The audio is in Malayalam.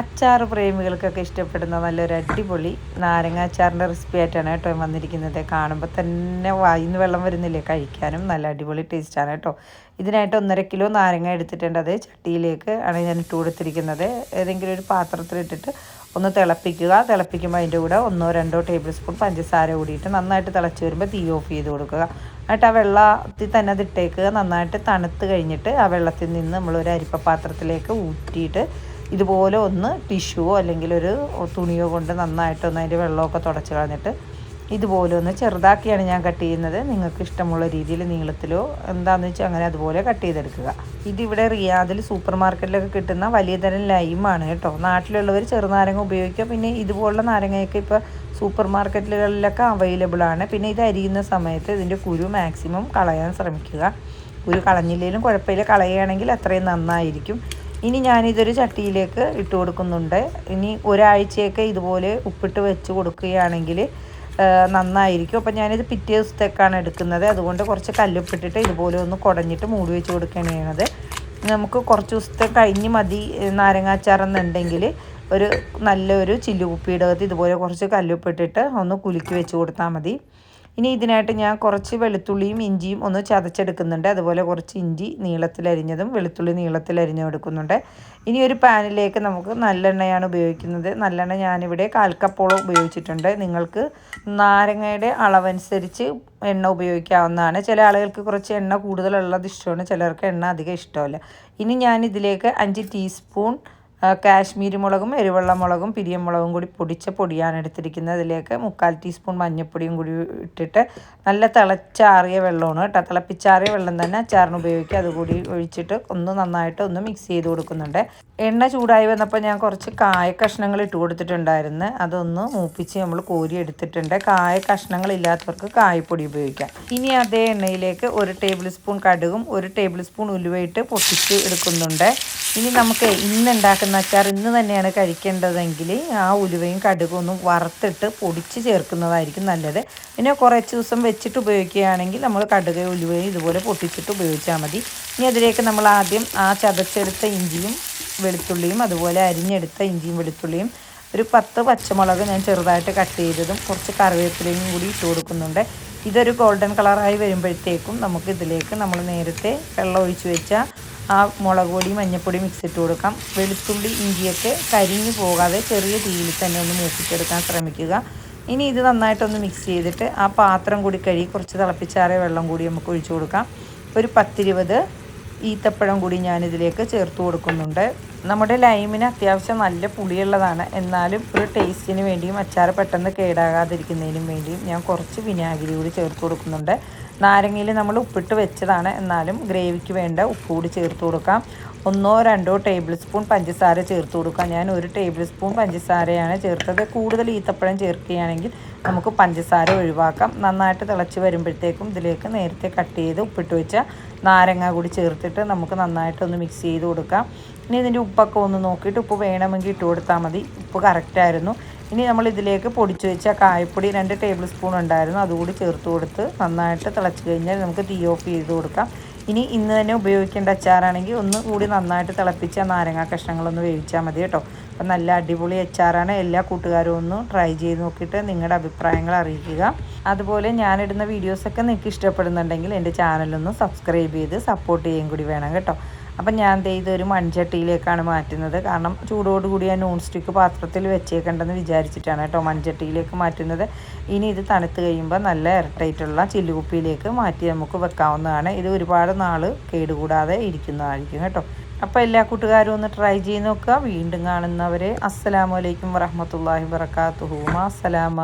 അച്ചാർ പ്രേമികൾക്കൊക്കെ ഇഷ്ടപ്പെടുന്ന നല്ലൊരു അടിപൊളി നാരങ്ങ അച്ചാറിന്റെ റെസിപ്പി ആയിട്ടാണ് കേട്ടോ വന്നിരിക്കുന്നത്. കാണുമ്പോൾ തന്നെ വായിന്ന് വെള്ളം വരുന്നില്ലേ? കഴിക്കാനും നല്ല അടിപൊളി ടേസ്റ്റാണ് കേട്ടോ. ഇതിനായിട്ട് ഒന്നര കിലോ നാരങ്ങ എടുത്തിട്ടുണ്ട്. അത് ചട്ടിയിലേക്ക് ആണ് ഞാൻ ഇട്ട് കൊടുത്തിരിക്കുന്നത്. ഏതെങ്കിലും ഒരു പാത്രത്തിലിട്ടിട്ട് ഒന്ന് തിളപ്പിക്കുക. തിളപ്പിക്കുമ്പോൾ അതിന്റെ കൂടെ ഒന്നോ രണ്ടോ ടേബിൾ സ്പൂൺ പഞ്ചസാര കൂടിയിട്ട് നന്നായിട്ട് തിളച്ച് വരുമ്പോൾ തീ ഓഫ് ചെയ്ത് കൊടുക്കുക. എന്നിട്ട് ആ വെള്ളത്തിൽ തന്നെ അത് ഇട്ടേക്കുക നന്നായിട്ട് തണുത്ത് കഴിഞ്ഞിട്ട് ആ വെള്ളത്തിൽ നിന്ന് നമ്മളൊരു അരിപ്പ പാത്രത്തിലേക്ക് ഊറ്റിയിട്ട് ഇതുപോലെ ഒന്ന് ടിഷ്യൂവോ അല്ലെങ്കിൽ ഒരു തുണിയോ കൊണ്ട് നന്നായിട്ടൊന്ന് അതിന്റെ വെള്ളമൊക്കെ തുടച്ച് കളഞ്ഞിട്ട് ഇതുപോലെ ഒന്ന് ചെറുതാക്കിയാണ് ഞാൻ കട്ട് ചെയ്യുന്നത്. നിങ്ങൾക്ക് ഇഷ്ടമുള്ള രീതിയിൽ നീളത്തിലോ എന്താണെന്ന് വെച്ചാൽ അങ്ങനെ അതുപോലെ കട്ട് ചെയ്തെടുക്കുക. ഇതിവിടെ റിയാദിൽ സൂപ്പർ മാർക്കറ്റിലൊക്കെ കിട്ടുന്ന വലിയ തരം ലൈമാണ് കേട്ടോ. നാട്ടിലുള്ളവർ ചെറുനാരങ്ങ ഉപയോഗിക്കുക. പിന്നെ ഇതുപോലുള്ള നാരങ്ങയൊക്കെ ഇപ്പോൾ സൂപ്പർ മാർക്കറ്റുകളിലൊക്കെ അവൈലബിൾ ആണ്. പിന്നെ ഇത് അരിയുന്ന സമയത്ത് ഇതിന്റെ കുരു മാക്സിമം കളയാൻ ശ്രമിക്കുക. കുരു കളഞ്ഞില്ലെങ്കിലും കുഴപ്പമില്ല. കളയുകയാണെങ്കിൽ അത്രയും നന്നായിരിക്കും. ഇനി ഞാനിതൊരു ചട്ടിയിലേക്ക് ഇട്ട് കൊടുക്കുന്നുണ്ട്. ഇനി ഒരാഴ്ചയൊക്കെ ഇതുപോലെ ഉപ്പിട്ട് വെച്ച് കൊടുക്കുകയാണെങ്കിൽ നന്നായിരിക്കും. അപ്പം ഞാനിത് പിറ്റേ ദിവസത്തേക്കാണ് എടുക്കുന്നത്. അതുകൊണ്ട് കുറച്ച് കല്ലുപ്പിട്ടിട്ട് ഇതുപോലെ ഒന്ന് കുടഞ്ഞിട്ട് മൂടി വെച്ച് കൊടുക്കുകയാണ് ചെയ്യണത്. നമുക്ക് കുറച്ച് ദിവസത്തെ കഴിഞ്ഞ് മതി നാരങ്ങാച്ചാറെന്നുണ്ടെങ്കിൽ ഒരു നല്ലൊരു ചില്ലുകുപ്പിയുടെ അകത്ത് ഇതുപോലെ കുറച്ച് കല്ലുപ്പിട്ടിട്ട് ഒന്ന് കുലുക്കി വെച്ച് കൊടുത്താൽ മതി. ഇനി ഇതിനായിട്ട് ഞാൻ കുറച്ച് വെളുത്തുള്ളിയും ഇഞ്ചിയും ഒന്ന് ചതച്ചെടുക്കുന്നുണ്ട്. അതുപോലെ കുറച്ച് ഇഞ്ചി നീളത്തിലരിഞ്ഞതും വെളുത്തുള്ളി നീളത്തിലരിഞ്ഞും എടുക്കുന്നുണ്ട്. ഇനി ഒരു പാനിലേക്ക് നമുക്ക് നല്ലെണ്ണയാണ് ഉപയോഗിക്കുന്നത്. നല്ലെണ്ണ ഞാനിവിടെ കാൽക്കപ്പോളം ഉപയോഗിച്ചിട്ടുണ്ട്. നിങ്ങൾക്ക് നാരങ്ങയുടെ അളവനുസരിച്ച് എണ്ണ ഉപയോഗിക്കാവുന്നതാണ്. ചില ആളുകൾക്ക് കുറച്ച് എണ്ണ കൂടുതലുള്ളത് ഇഷ്ടമാണ്. ചിലർക്ക് എണ്ണ അധികം ഇഷ്ടമല്ല. ഇനി ഞാൻ ഇതിലേക്ക് അഞ്ച് ടീസ്പൂൺ കാശ്മീരി മുളകും എരിവെള്ള മുളകും പിരിയമുളകും കൂടി പൊടിച്ച പൊടിയാണ് എടുത്തിരിക്കുന്നത്. അതിലേക്ക് മുക്കാൽ ടീസ്പൂൺ മഞ്ഞൾപ്പൊടിയും കൂടി ഇട്ടിട്ട് നല്ല തിളച്ചാറിയ വെള്ളമാണ് കേട്ടോ. തിളപ്പിച്ചാറിയ വെള്ളം തന്നെ അച്ചാറിന് ഉപയോഗിക്കുക. അതുകൂടി ഒഴിച്ചിട്ട് ഒന്ന് നന്നായിട്ട് ഒന്ന് മിക്സ് ചെയ്ത് കൊടുക്കുന്നുണ്ട്. എണ്ണ ചൂടായി വന്നപ്പോൾ ഞാൻ കുറച്ച് കായ കഷ്ണങ്ങൾ ഇട്ട് കൊടുത്തിട്ടുണ്ടായിരുന്നു. അതൊന്ന് മൂപ്പിച്ച് നമ്മൾ കോരി എടുത്തിട്ടുണ്ട്. കായ കഷ്ണങ്ങൾ ഇല്ലാത്തവർക്ക് കായപ്പൊടി ഉപയോഗിക്കാം. ഇനി അതേ എണ്ണയിലേക്ക് ഒരു ടേബിൾ സ്പൂൺ കടുകും ഒരു ടേബിൾ സ്പൂൺ ഉലുവയിട്ട് പൊട്ടിച്ച് എടുക്കുന്നുണ്ട്. ഇനി നമുക്ക് ഇന്ന് ഉണ്ടാക്കുന്ന അച്ചാർ ഇന്ന് തന്നെയാണ് കഴിക്കേണ്ടതെങ്കിൽ ആ ഉലുവയും കടുകും ഒന്നും വറുത്തിട്ട് പൊടിച്ച് ചേർക്കുന്നതായിരിക്കും നല്ലത്. പിന്നെ കുറച്ച് ദിവസം വെച്ചിട്ട് ഉപയോഗിക്കുകയാണെങ്കിൽ നമ്മൾ കടുകയും ഉലുവയും ഇതുപോലെ പൊട്ടിച്ചിട്ട് ഉപയോഗിച്ചാൽ മതി. ഇനി അതിലേക്ക് നമ്മൾ ആദ്യം ആ ചതച്ചെടുത്ത ഇഞ്ചിയും വെളുത്തുള്ളിയും അതുപോലെ അരിഞ്ഞെടുത്ത ഇഞ്ചിയും വെളുത്തുള്ളിയും ഒരു പത്ത് പച്ചമുളക് ഞാൻ ചെറുതായിട്ട് കട്ട് ചെയ്തതും കുറച്ച് കറിവേപ്പിലയും കൂടി ഇട്ട് കൊടുക്കുന്നുണ്ട്. ഇതൊരു ഗോൾഡൻ കളറായി വരുമ്പോഴത്തേക്കും നമുക്ക് ഇതിലേക്ക് നമ്മൾ നേരത്തെ വെള്ളം ഒഴിച്ച് വെച്ച ആ മുളക് പൊടി മഞ്ഞൾപ്പൊടി മിക്സ് ഇട്ട് കൊടുക്കാം. വെളുത്തുള്ളി ഇഞ്ചിയൊക്കെ കരിഞ്ഞു പോകാതെ ചെറിയ തീയിൽ തന്നെ ഒന്ന് മൂപ്പിച്ചെടുക്കാൻ ശ്രമിക്കുക. ഇനി ഇത് നന്നായിട്ടൊന്ന് മിക്സ് ചെയ്തിട്ട് ആ പാത്രം കൂടി കഴുകി കുറച്ച് തിളപ്പിച്ചാറിയ വെള്ളം കൂടി നമുക്ക് ഒഴിച്ചു കൊടുക്കാം. ഒരു പത്തിരുപത് ഈത്തപ്പഴം കൂടി ഞാനിതിലേക്ക് ചേർത്ത് കൊടുക്കുന്നുണ്ട്. നമ്മുടെ ലൈമിന് അത്യാവശ്യം നല്ല പുളിയുള്ളതാണ്. എന്നാലും ഒരു ടേസ്റ്റിന് വേണ്ടിയും അച്ചാർ പെട്ടെന്ന് കേടാകാതിരിക്കുന്നതിനും വേണ്ടിയും ഞാൻ കുറച്ച് വിനാഗിരി കൂടി ചേർത്ത് കൊടുക്കുന്നുണ്ട്. നാരങ്ങയിൽ നമ്മൾ ഉപ്പിട്ട് വെച്ചതാണ്. എന്നാലും ഗ്രേവിക്ക് വേണ്ട ഉപ്പ് കൂടി ചേർത്ത് കൊടുക്കാം. ഒന്നോ രണ്ടോ ടേബിൾ സ്പൂൺ പഞ്ചസാര ചേർത്ത് കൊടുക്കുക ഞാൻ ഒരു ടേബിൾ സ്പൂൺ പഞ്ചസാരയാണ് ചേർത്തത്. കൂടുതൽ ഈത്തപ്പഴം ചേർക്കുകയാണെങ്കിൽ നമുക്ക് പഞ്ചസാര ഒഴിവാക്കാം. നന്നായിട്ട് തിളച്ച് വരുമ്പോഴത്തേക്കും ഇതിലേക്ക് നേരത്തെ കട്ട് ചെയ്ത് ഉപ്പിട്ട് വെച്ച നാരങ്ങ കൂടി ചേർത്തിട്ട് നമുക്ക് നന്നായിട്ടൊന്ന് മിക്സ് ചെയ്ത് കൊടുക്കാം. ഇനി ഇതിന്റെ ഉപ്പൊക്കെ ഒന്ന് നോക്കിയിട്ട് ഉപ്പ് വേണമെങ്കിൽ ഇട്ട് കൊടുത്താൽ മതി. ഉപ്പ് കറക്റ്റായിരുന്നു ഇനി നമ്മൾ ഇതിലേക്ക് പൊടിച്ചു വെച്ച കായപ്പൊടി രണ്ട് ടേബിൾ സ്പൂൺ ഉണ്ടായിരുന്നു. അതുകൂടി ചേർത്ത് കൊടുത്ത് നന്നായിട്ട് തിളച്ച് കഴിഞ്ഞാൽ നമുക്ക് തീ ഓഫ് ചെയ്ത് കൊടുക്കാം. ഇനി ഇന്ന് തന്നെ ഉപയോഗിക്കേണ്ട അച്ചാറാണെങ്കിൽ ഒന്ന് കൂടി നന്നായിട്ട് തിളപ്പിച്ച നാരങ്ങ കഷ്ണങ്ങളൊന്ന് വേവിച്ചാൽ മതി കേട്ടോ. അപ്പം നല്ല അടിപൊളി അച്ചാറാണ്. എല്ലാ കൂട്ടുകാരും ഒന്ന് ട്രൈ ചെയ്ത് നോക്കിയിട്ട് നിങ്ങളുടെ അഭിപ്രായങ്ങൾ അറിയിക്കുക. അതുപോലെ ഞാനിടുന്ന വീഡിയോസൊക്കെ നിങ്ങൾക്ക് ഇഷ്ടപ്പെടുന്നുണ്ടെങ്കിൽ എന്റെ ചാനലൊന്ന് സബ്സ്ക്രൈബ് ചെയ്ത് സപ്പോർട്ട് ചെയ്യുകയും കൂടി വേണം കേട്ടോ. അപ്പം ഞാൻ ദേ ഒരു മൺചട്ടിയിലേക്കാണ് മാറ്റുന്നത്. കാരണം ചൂടോടുകൂടി ഞാൻ നോൺ സ്റ്റിക്ക് പാത്രത്തിൽ വെച്ചേക്കേണ്ടെന്ന് വിചാരിച്ചിട്ടാണ് കേട്ടോ മൺചട്ടിയിലേക്ക് മാറ്റുന്നത്. ഇനി ഇത് തണുത്ത് കഴിയുമ്പോൾ നല്ല ഇരട്ടായിട്ടുള്ള ചില്ലുകുപ്പിയിലേക്ക് മാറ്റി നമുക്ക് വെക്കാവുന്നതാണ്. ഇത് ഒരുപാട് നാൾ കേടുകൂടാതെ ഇരിക്കുന്നതായിരിക്കും കേട്ടോ. അപ്പോൾ എല്ലാ കൂട്ടുകാരും ഒന്ന് ട്രൈ ചെയ്ത് നോക്കുക. വീണ്ടും കാണുന്നവരെ അസ്സലാമലൈക്കും വറഹമത്തല്ലാഹി വർക്കാത്തുഹുമ അസ്സലാമ